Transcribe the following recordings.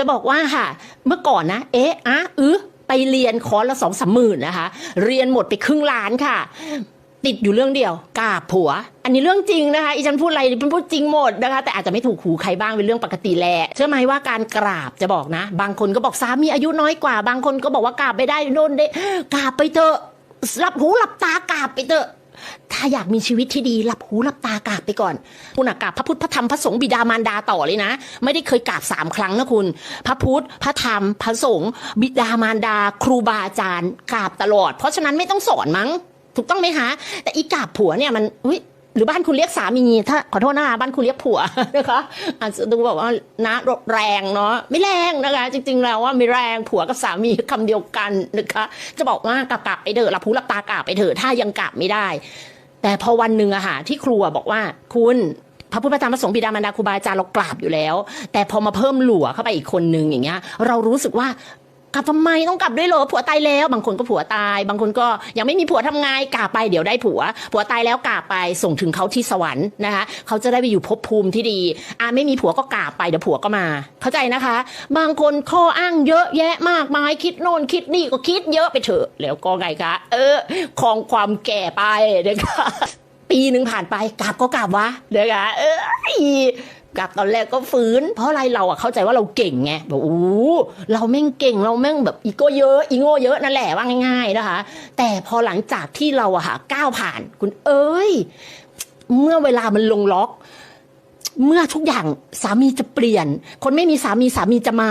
จะบอกว่าค่ะ เมื่อก่อนนะ เอ๊ะอะอือไปเรียนคอร์สละสองสามหมื่นนะคะ เรียนหมดไปครึ่งล้านค่ะ ติดอยู่เรื่องเดียวกาบผัว อันนี้เรื่องจริงนะคะอีฉันพูดอะไรเป็นพูดจริงหมดนะคะ แต่อาจจะไม่ถูกหูใครบ้างเป็นเรื่องปกติแหละเชื่อไหมว่าการกราบจะบอกนะ บางคนก็บอกสามีอายุน้อยกว่า บางคนก็บอกว่ากราบไม่ได้โน่นได้กราบไปเถอะหลับหูหลับตากราบไปเถอะ ถ้าอยากมีชีวิตที่ดีหลับหูหลับตากราบไปก่อน คุณอะกราบพระพุทธพระธรรมพระสงฆ์บิดามารดาต่อเลยนะ ไม่ได้เคยกราบสามครั้งนะคุณ พระพุทธพระธรรมพระสงฆ์บิดามารดา ครูบาอาจารย์กราบตลอด เพราะฉะนั้นไม่ต้องสอนมั้ง ถูกต้องไหมคะแต่อีกราบผัวเนี่ยมันอุ้ย หรือบ้านคุณเรียกสามี ถ้าขอโทษนะคะบ้านคุณเรียกผัวนะคะอาจจะดูแบบว่านะแรงเนาะไม่แรงนะคะ จริงๆแล้วว่าไม่แรงผัวกับสามีคำเดียวกันนะคะ จะบอกว่ากราบกราบไปเถอะหลับหูหลับตากราบไปเถอะถ้ายังกราบไม่ได้ แต่พอวันหนึ่งอะค่ะที่ครูอะบอกว่าคุณพระพุทธพระธรรมพระสงฆ์บิดามารดาครูบาอาจารย์เรากราบอยู่แล้ว แต่พอมาเพิ่มหลัวเข้าไปอีกคนนึงอย่างเงี้ย เรารู้สึกว่า กลับทำไมต้องกลับด้วยเหรอผัวตายแล้ว บางคนก็ผัวตาย บางคนก็ยังไม่มีผัวทำไงกาบไปเดี๋ยวได้ผัว ผัวตายแล้วกาบไปส่งถึงเขาที่สวรรค์นะคะเขาจะได้ไปอยู่ภพภูมิที่ดีอ่าไม่มีผัวก็กาบไปเดี๋ยวผัวก็มา เข้าใจนะคะ บางคนข้ออ้างเยอะแยะมากมายคิดโน่นคิดนี่ก็คิดเยอะไปเถอะแล้วก็ไงคะ เออคองความแก่ไปนะคะปีหนึ่งผ่านไปกราบก็กราบวะเดี๋ยวนะเอ้ย กลับตอนแรกก็ฟื้นเพราะอะไรเราอะเข้าใจว่าเราเก่งไงแบบโอ้เราแม่งเก่งเราแม่งแบบอีโก้เยอะอีโง่เยอะนั่นแหละว่าง่ายๆนะคะ แต่พอหลังจากที่เราอะค่ะก้าวผ่านคุณเอ้ย เมื่อเวลามันลงล็อก เมื่อทุกอย่างสามีจะเปลี่ยน คนไม่มีสามีสามีจะมา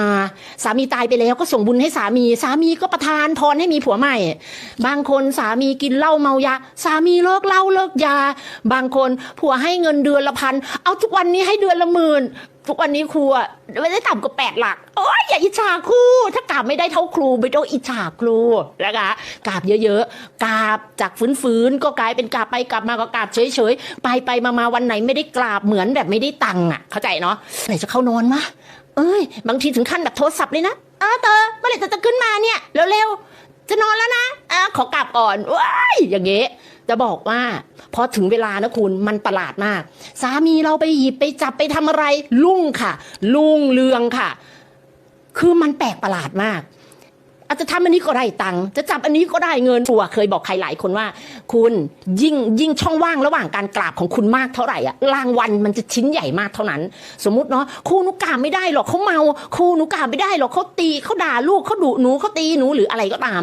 สามีตายไปแล้วก็ส่งบุญให้สามี สามีก็ประทานพรให้มีผัวใหม่ บางคนสามีกินเหล้าเมายา สามีเลิกเหล้าเลิกยา บางคนผัวให้เงินเดือนละพัน เอาทุกวันนี้ให้เดือนละหมื่น ทุกวันนี้ครูอะไม่ได้ต่ำกว่าแปดหลัก โอ้ยอย่าอิจฉาครู ถ้ากราบไม่ได้เท่าครูไม่ต้องอิจฉาครูนะคะกราบเยอะๆกราบจากฟื้นๆก็กลายเป็นกราบไปกลับมาก็กราบเฉยๆไปไปมามาวันไหนไม่ได้กราบเหมือนแบบไม่ได้ตังค์อะ เข้าใจเนาะไหนจะเข้านอนมะเอ้ย บางทีถึงขั้นแบบโทรศัพท์เลยนะเออเธอเมื่อไหร่เธอจะขึ้นมาเนี่ยเร็วๆ จะนอนแล้วนะอะขอกลับก่อนว้ายอย่างเงี้ยจะบอกว่าพอถึงเวลานะคุณมันประหลาดมาก สามีเราไปหยิบไปจับไปทำอะไร ลุ่งค่ะ ลุ่งเรืองค่ะ คือมันแปลกประหลาดมาก อาจจะทำอันนี้ก็ได้ตังค์จะจับอันนี้ก็ได้เงินตัวเคยบอกใครหลายคนว่า คุณยิ่งยิ่งช่องว่างระหว่างการกราบของคุณมากเท่าไหร่อะรางวัลมันจะชิ้นใหญ่มากเท่านั้น สมมุติเนาะครูหนุกราบไม่ได้หรอกเขาเมาครูหนุกราบไม่ได้หรอกเขาตีเขาด่าลูกเขาดุหนูเขาตีหนูหรืออะไรก็ตาม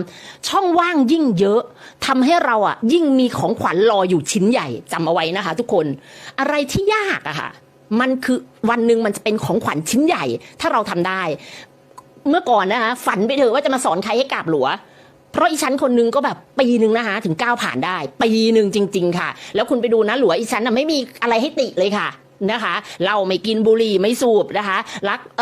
ช่องว่างยิ่งเยอะทำให้เราอะยิ่งมีของขวัญรออยู่ชิ้นใหญ่จำเอาไว้นะคะ ทุกคนอะไรที่ยากอะค่ะมันคือวันหนึ่งมันจะเป็นของขวัญชิ้นใหญ่ ถ้าเราทำได้ เมื่อก่อนนะคะฝันไปเถอะว่าจะมาสอนใครให้กราบหลัว เพราะอีชั้นคนนึงก็แบบปีหนึ่งนะคะถึงก้าวผ่านได้ ปีหนึ่งจริง ๆ ค่ะ แล้วคุณไปดูนะหลัวอีฉันน่ะไม่มีอะไรให้ติเลยค่ะนะคะ เราไม่กินบุหรี่ไม่สูบนะคะ รักเอ